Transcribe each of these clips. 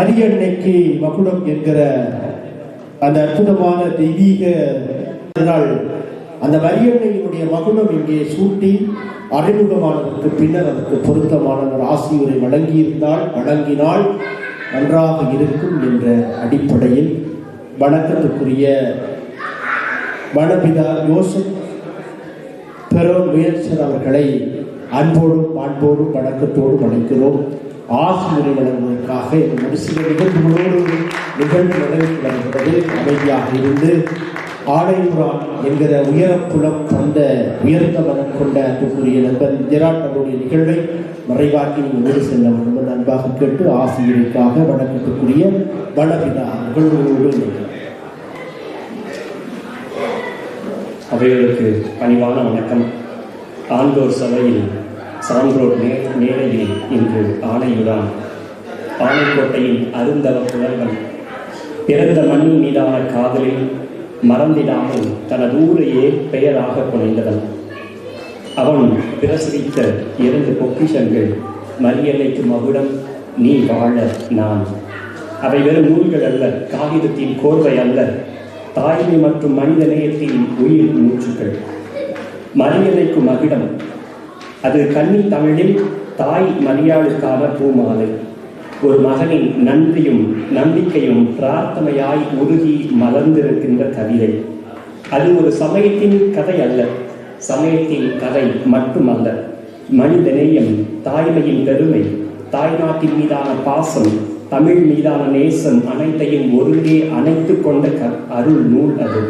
மரியன்னைக்கு மகுடம் என்கிற அந்த அற்புதமான தெய்வீக நாள். அந்த மரியன்னையினுடைய மகுடம் இங்கே சூட்டி அறிமுகமானதற்கு பின்னர் அதற்கு பொருத்தமான ஒரு ஆசியுரை வழங்கியிருந்தால் வழங்கினால் நன்றாக இருக்கும் என்ற அடிப்படையில் வணக்கத்துக்குரிய வனபிதா யோசப் பெரோன் முயற்சர் அவர்களை அன்போடும் அன்போடும் வணக்கத்தோடும் அழைக்கிறோம். ஆசிரியரை வழங்குவதற்காக இந்த ஒரு சில நிகழ்வுகளோடு நிகழ்வு நடந்து வருகிறது அமைதியாக இருந்து ஆடைபுரான் என்கிற உயரப்புலம் தந்த உயர்ந்த மனம் கொண்ட அன்புக்குரிய நண்பன் ஜெராட் நம்முடைய நிகழ்வை மறைவாக்கி நீங்கள் செல்ல வேண்டும் என்று அன்பாக கேட்டு ஆசிரியருக்காக வணக்கத்துக்குரிய வனபிதா நிகழ்வுகளோடு அவைகளுக்கு பணிவான வணக்கம். ஆண்டோர் சபையில் சான்றோர் நே மேடையில் இன்று ஆணையுடான் ஆணைக்கோட்டையின் அருந்தவ புலவன் பிறந்த மண்ணின் மீதான காதலில் மறந்திடாமல் தனது ஊரையே பெயராக புனைந்தவன் அவன் பிரசரித்த இரண்டு பொக்கிஷங்கள் மரியலைக்கு மகுடம் நீ வாழ நான். அவை வெறும் நூல்கள் அல்ல காகிதத்தின் கோர்வை அல்ல தாய்மை மற்றும் மனித நேயத்தின் உயிர் மூச்சுக்கள். மரியலைக்கு மகிடம் அது கன்னி தமிழில் தாய் மரியாளுக்கான பூமாலை. ஒரு மகனின் நன்றியும் நம்பிக்கையும் பிரார்த்தனையாய் உருகி மலர்ந்திருக்கின்ற கவிதை. அது ஒரு சமயத்தின் கதை அல்ல. சமயத்தின் கதை மட்டுமல்ல. மனித நேயம் தாய்மையின் பெருமை தாய்நாட்டின் மீதான பாசம் தமிழ் மீதான நேசம் அனைத்தையும் ஒருங்கே அணைத்து கொண்ட க அருள் நூல் அது.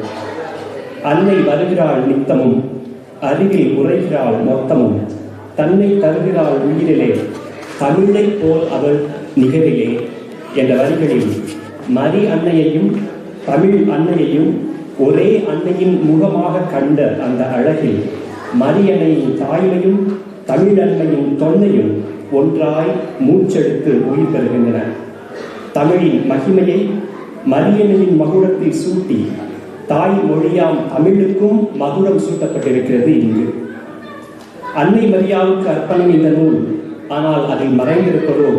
அன்னை வருகிறாள் நித்தமும் அருகில் உரைகிறாள் மொத்தமும். தன்னை தருகிறாள் உயிரிலே தமிழை போல் அவள் நிகழிலே என்ற வரிகளில் மரி அன்னையையும் தமிழ் அன்னையையும் ஒரே அன்னையின் முகமாக கண்ட அந்த அழகில் மரியன்னையின் தாய்மையும் தமிழ் அன்னையின் தொன்மையும் ஒன்றாய் மூச்செடுத்து உயிர் பெறுகின்றன. தமிழின் மகிமையை மரியனையின் மகுடத்தில் சூட்டி தாய் மொழியாம் தமிழுக்கும் மகுடம் சூட்டப்பட்டிருக்கிறது இங்கு. அன்னை மரியாவுக்கு அர்ப்பணம் இந்த நூல் ஆனால் அதில் மறைந்திருப்பதோ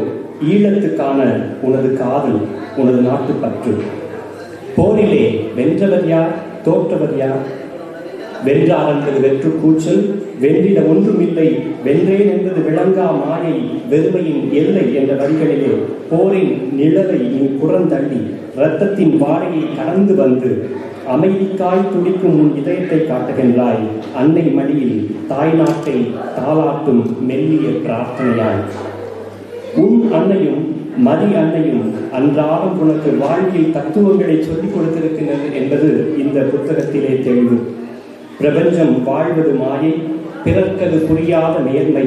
ஈழத்துக்கான உனது காதல் உனது நாட்டு பற்று போரிலே வென்றவர் யார் தோற்றவர் யார்? வென்றார் என்பது வெற்று கூச்சல் வென்றிட ஒன்றுமில்லை வென்றேன் என்பது விளங்கா மாயை வெறுமையின் எல்லை என்ற வரிகளிலே போரின் நிழலை நீ புறந்தள்ளி இரத்தத்தின் வாடையை கடந்து வந்து அமைதிக்காய் துடிக்கும் உன் இதயத்தை காட்டுகின்றாய். அன்னை மடியில் தாய் நாட்டை தாளாட்டும் மெல்லிய பிரார்த்தனையாய். உன் அன்னையும் மதி அன்னையும் அன்றாடம் உனக்கு வாழ்வில் தத்துவங்களை சொல்லிக் கொடுத்திருக்கின்றது என்பது இந்த புத்தகத்திலே தெளிவு பிரபஞ்சம் வாழ்வது மாயை பிறர்க்கது புரியாத நேர்மை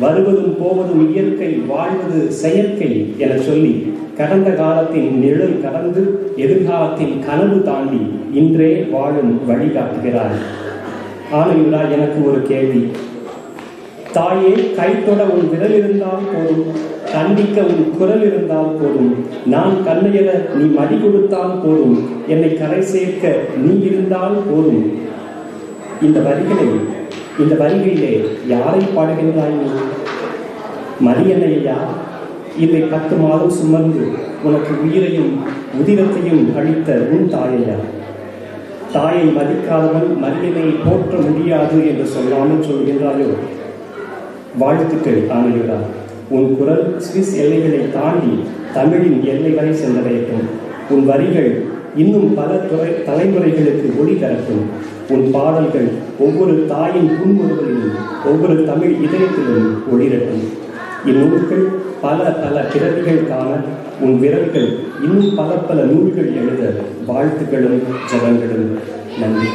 வருவதும் போவதும் இயற்கை வாழ்வது செயற்கை என சொல்லி கடந்த காலத்தின் நிழல் கடந்து எதிர்காலத்தின் கனவு தாண்டி இன்றே வாழும் வழிகாட்டுகிறார். ஆனையுடா எனக்கு ஒரு கேள்வி. தாயே கைத்தொட உன் விரல் இருந்தால் போதும் கண்டிக்க உன் குரல் இருந்தால் போதும் நான் கண்ணையர நீ மடி கொடுத்தால் போதும் என்னை கரை சேர்க்க நீ இருந்தால் போதும். இந்த வரிகளை இந்த வரிகளிலே யாரை பாடுகின்றாய் நீ? மரியன்னையா இல்லை பத்து மாதம் சுமந்து உனக்கு உயிரையும் உதிரத்தையும் அளித்த உன் தாயையா? தாயை மதிக்காதவன் மரியனை போற்ற முடியாது என்று சொல்லாமல் சொல்கின்றாயோ? வாழ்த்துக்கள் ஆணையுடா உன் குரல் சுவிஸ் எல்லைகளை தாண்டி தமிழின் எல்லை வரை சென்றடையட்டும். உன் வரிகள் இன்னும் பல துறை தலைமுறைகளுக்கு ஒளி தரட்டும். உன் பாடல்கள் ஒவ்வொரு தாயின் புன்முறுவலிலும் ஒவ்வொரு தமிழ் இதயத்திலும் ஒளிரட்டும். இந்நூல்கள் பல பல பிறவிகள் காண உன் விரல்கள் இன்னும் பல பல நூல்கள் எழுத வாழ்த்துக்களும் ஜபங்களும். நன்றி.